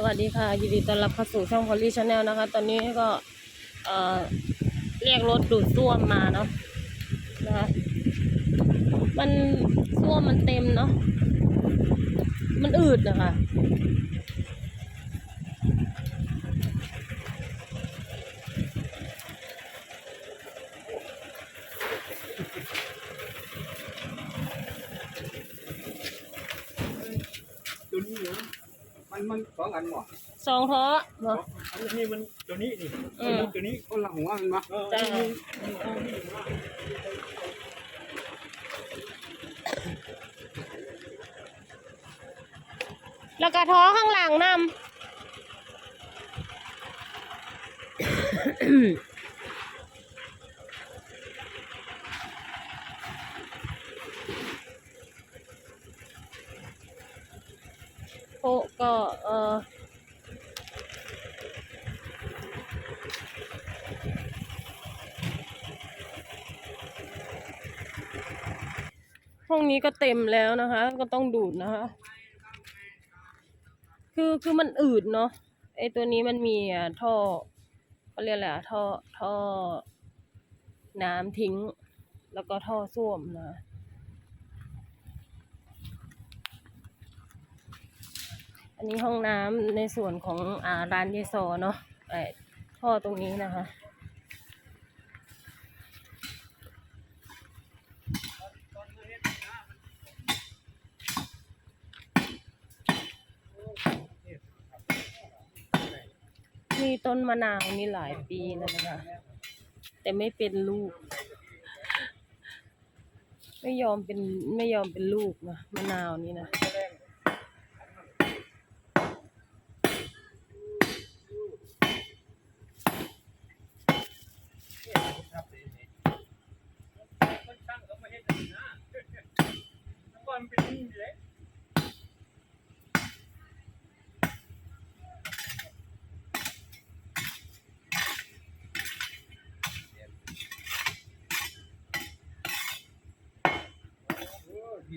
สวัสดีค่ะ ยินดีต้อนรับเข้าสู่ช่องพอลลี่ชาแนลนะคะ ตอนนี้ก็เอ่อเรียกรถดูดซ่วมมาเนาะนะคะมันซ่วมมันเต็มเนาะมันอืดนะคะ ตัวนี้เหรอ มันมันสองอันหมดสองท้อเนาะอันนี้มันตัวนี้นี่อืมตัวนี้คนละหัวมันมาจ้าแล้วก็ท้อข้างหลังนำ โอ้ก็เออ ห้องนี้ก็เต็มแล้วนะคะ ก็ต้องดูดนะคะ คือคือมันอืดเนาะไอตัวนี้มันมีท่อเขาเรียกอะไรอะท่อท่อ น้ำทิ้ง แล้วก็ท่อส้วมนะอันนี้ห้องน้ำในส่วนของอ่าร้านเยซอเนาะไอท่อตรงนี้นะคะ ต้นมะนาวนี่หลายปีแล้วนะคะ แต่ไม่เป็นลูก ไม่ยอมเป็นไม่ยอมเป็นลูกนะมะนาวนี่นะ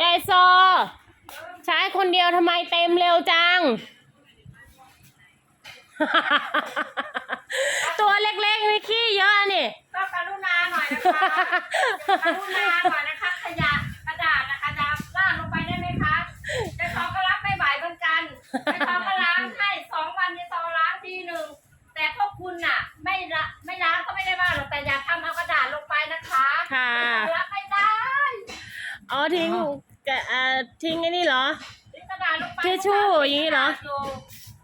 ยายซอใช้คนเดียวทำไมเต็มเร็วจัง ตัวเล็กๆนี่ขี้เยอะนี่ ก็กรุณาหน่อยนะคะกรุณาหน่อยนะคะขยะ นี้เหรอ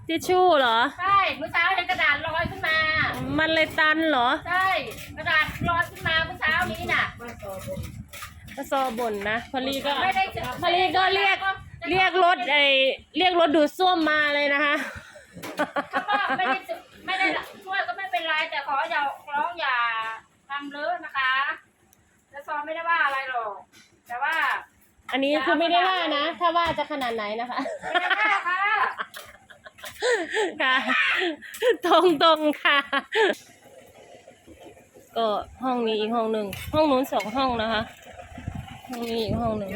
ทิชชู่เหรอ ใช่ เมื่อเช้าเห็นกระดาษลอยขึ้นมา มันเลยตันเหรอ ใช่ กระดาษลอยขึ้นมาเมื่อเช้านี้น่ะกระซอบ่นนะพอลีก็ไม่ได้พอลีก็เรียก เรียกรถไอเรียกรถดูดซ่วมมาเลยนะคะ เขาก็ไม่ได้จะไม่ได้ช่วยก็ไม่เป็นไร แต่ขออย่าร้องอย่าทำเลอะนะคะแต่ซอไม่ได้ว่าอะไรหรอก แต่ว่า อันนี้คือไม่ได้ว่านะ ถ้าว่าจะขนาดไหนนะคะไม่ได้ว่าค่ะค่ะ ตรงตรงๆค่ะ ก็ห้องนี้อีกห้องหนึ่ง ห้องนู้นสองห้องนะคะ ห้องนี้อีกห้องหนึ่ง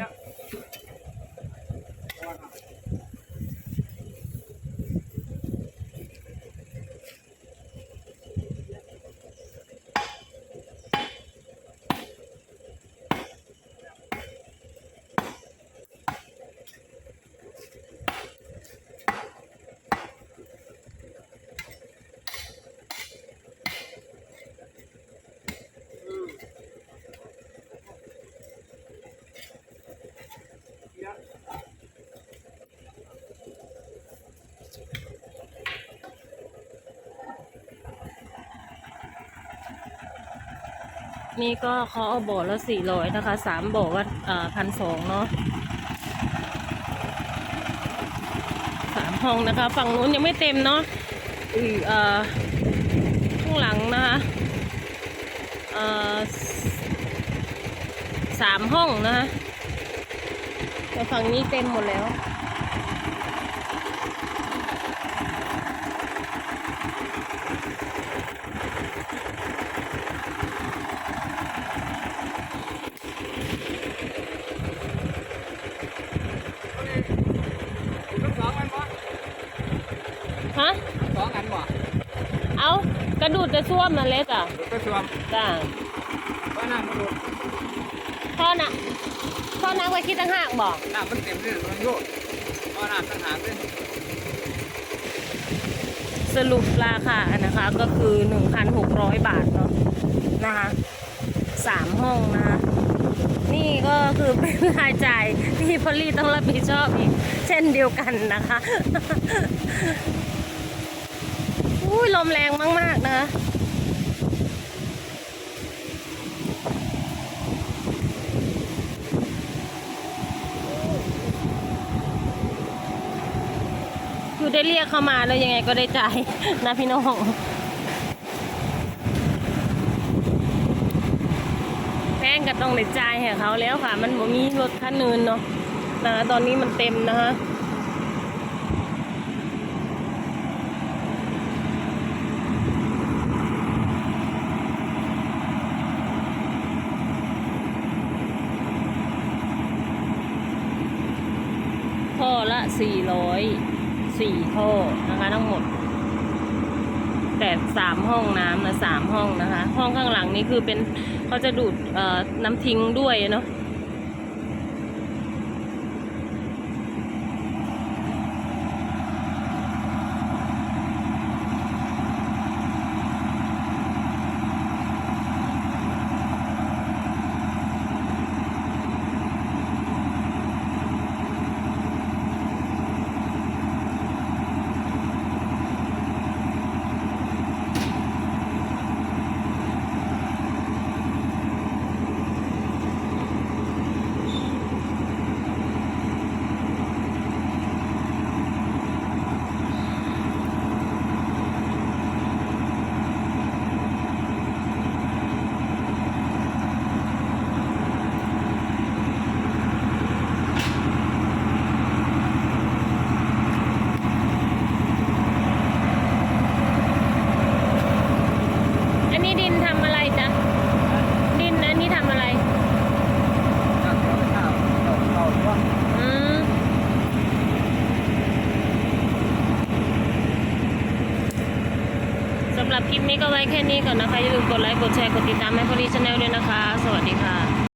นี่ก็เขาเอาบ่อละสี่ร้อยนะคะสามบ่อว่าพันสองเนาะสามห้องนะคะ ฝั่งนู้นยังไม่เต็มเนาะอืออ่อข้างหลังนะคะอ่อสามห้องนะคะแต่ฝั่งนี้เต็มหมดแล้ว ทั้งสองอันบ่ ฮะ สองอันบ่ เอา กระดูดจะซ่วมมาเล็กอะรถกระทรวงจ้าว่าน้ำมันดูดพ่อน่ะพ่อนักไว้คิดตั้งหากบอก น้ำมันเต็มเลยมันโยกว่าน้ำต่างหากเลยสรุปราคานะคะก็คือ 1,600 บาทเนาะนะคะสามห้องนะคะ นี่ก็คือเป็นรายจ่ายที่พอลลี่ต้องรับผิดชอบอีก เช่นเดียวกันนะคะอุ้ ยลมแรงมาก ๆ นะคะคือได้เรียกเข้ามาแล้วยังไงก็ได้จ่ายนะพี่น้องแพงก็ต้องได้จ่ายให้เขาแล้วค่ะ มันบ่มีรถคันอื่นเนาะนะคะตอนนี้มันเต็มนะคะ ท่อละสี่ร้อยสี่ท่อนะคะทั้งหมด แต่สามห้องน้ำนะสามห้องนะคะ ห้องข้างหลังนี้คือเป็นเขาจะดูดน้ำทิ้งด้วยเนาะอันนี้ดินทำอะไรจ๊ะ ดินอันนี้ทำอะไร น้ำเดี๋ยวไปข้าวเอาเอาว่า อืมสำหรับค ลิปนี้ก็ไว้แค่นี้ก่อนนะคะอย่าลืมกดไลค์กดแชร์กดติดตามให้พอดีชาแนลด้วยนะคะ สวัสดีค่ะ